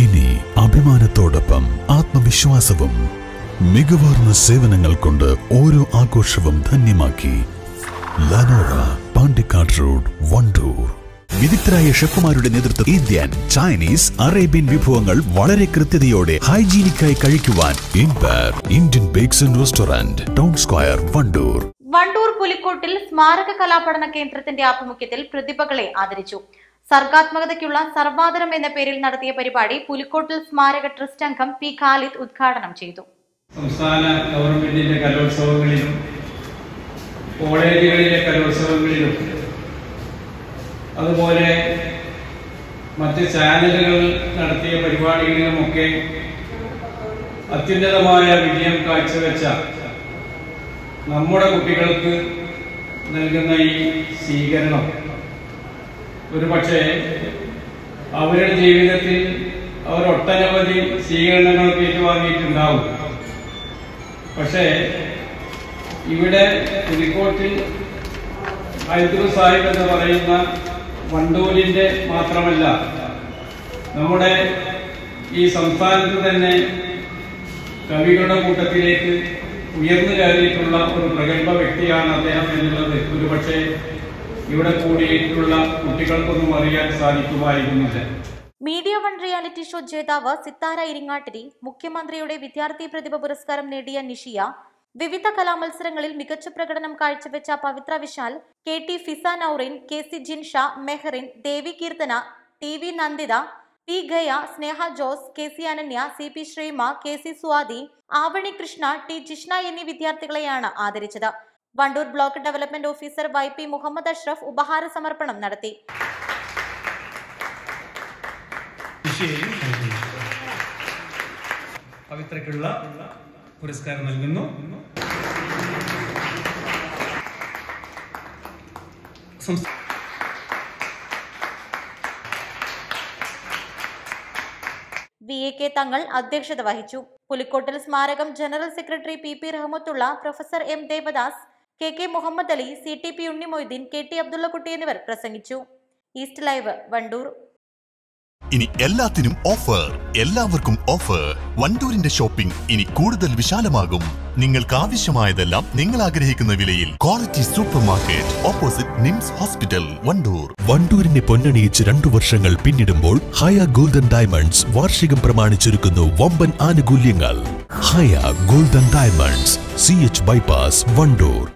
ഇനി അഭിമാനത്തോടൊപ്പം ആത്മവിശ്വാസവും മികവാർന്ന സേവനങ്ങൾ കൊണ്ട് ഓരോ ആഘോഷവും ധന്യമാക്കി ലനോറ പാണ്ടിക്കാട് റോഡ് വണ്ടൂർ. വിദഗ്ധരായ ഷെഫുമാരുടെ നേതൃത്വം ഇന്ത്യൻ ചൈനീസ് അറേബ്യൻ വിഭവങ്ങൾ വളരെ കൃത്യതയോടെ ഹൈജീനിക്കായി കഴിക്കുവാൻ ഇൻബാർ Indian bakes and restaurant town square Wandoor. Wandoor Pulikkottil സ്മാരക കലാപഠന കേന്ദ്രത്തിന്റെ ആഭിമുഖ്യത്തിൽ പ്രതിഭകളെ ആദരിച്ചു. സർഗാത്മകതയ്ക്കുള്ള സർവാദരം എന്ന പേരിൽ നടത്തിയ പരിപാടി പുലിക്കോട്ടിൽ സ്മാരക ട്രസ്റ്റ് അംഗം പി. ഖാലിദ് ഉദ്ഘാടനം ചെയ്തു. സംസ്ഥാന ഗവൺമെന്റിന്റെ കലോത്സവങ്ങളിലും കോളേജുകളിലെ കലോത്സവങ്ങളിലും അതുപോലെ മറ്റ് ചാനലുകൾ നടത്തിയ പരിപാടികളിലുമൊക്കെ അത്യുന്നതമായ വിജയം കാഴ്ചവെച്ച നമ്മുടെ കുട്ടികൾക്ക് നൽകുന്ന ഈ സ്വീകരണം ഒരുപക്ഷെ അവരുടെ ജീവിതത്തിൽ അവർ ഒട്ടനവധി സ്വീകരണങ്ങൾക്ക് ഏറ്റുവാങ്ങിയിട്ടുണ്ടാവും. പക്ഷേ ഇവിടെ പുലിക്കോട്ടിൽ ഹൈദ്രു സാഹിബ് എന്ന് പറയുന്ന വണ്ടൂരിന്റെ മാത്രമല്ല നമ്മുടെ ഈ സംസ്ഥാനത്ത് തന്നെ കവികളുടെ കൂട്ടത്തിലേക്ക് ഉയർന്നു കയറിയിട്ടുള്ള ഒരു പ്രഗത്ഭ വ്യക്തിയാണ് അദ്ദേഹം എന്നുള്ളത്. ഒരുപക്ഷെ ഇവിടെ കൂടിയിട്ടുള്ള കുട്ടികൾക്കൊന്നും അറിയാൻ സാധിക്കുമായിരുന്നില്ല. മീഡിയ വൺ റിയാലിറ്റി ഷോ ജേതാവ് സിത്താര ഇരിങ്ങാട്ടിരി മുഖ്യമന്ത്രിയുടെ വിദ്യാർത്ഥി പ്രതിഭ പുരസ്കാരം നേടിയ നിഷിയ വിവിധ കലാമത്സരങ്ങളിൽ മികച്ച പ്രകടനം കാഴ്ചവെച്ച Pavithra Vishal K T Fiza Naurin K C Jinsha Mehrin Devi Keerthana T V Nanditha P Gaya Sneha Jose K C Ananya C P Sreema K C Swathi Avani Krishna T Jishna എന്നീ വിദ്യാർത്ഥികളെയാണ് ആദരിച്ചത്. Wandoor block development officer Y P Muhammad Ashraf ഉപഹാര സമർപ്പണം നടത്തി. പവിത്രക്കുള്ള പുരസ്കാരം നൽകുന്നു. V A K തങ്ങൾ അധ്യക്ഷത വഹിച്ചു. പുലിക്കോട്ടിൽ സ്മാരകം general secretary P P Rahmathulla professor M Devadas K K Muhammad Ali C T P Unnimoideen K T Abdullakutty എന്നിവർ പ്രസംഗിച്ചു. East live Wandoor. ഇനി എല്ലാത്തിനും ഓഫർ എല്ലാവർക്കും ഓഫർ വണ്ടൂരിന്റെ ഷോപ്പിംഗ് ഇനി കൂടുതൽ വിശാലമാകും. നിങ്ങൾക്ക് ആവശ്യമായതെല്ലാം നിങ്ങൾ ആഗ്രഹിക്കുന്ന വിലയിൽ. Quality super market opposite NIMS hospital Wandoor. വണ്ടൂരിനെ പൊന്നണിയിച്ച് രണ്ടു വർഷങ്ങൾ പിന്നിടുമ്പോൾ ഹയ ഗോൾഡൻ ഡയമണ്ട്സ് വാർഷികം പ്രമാണിച്ചൊരുക്കുന്നു വമ്പൻ ആനുകൂല്യങ്ങൾ. Haya golden diamonds C H bypass Wandoor.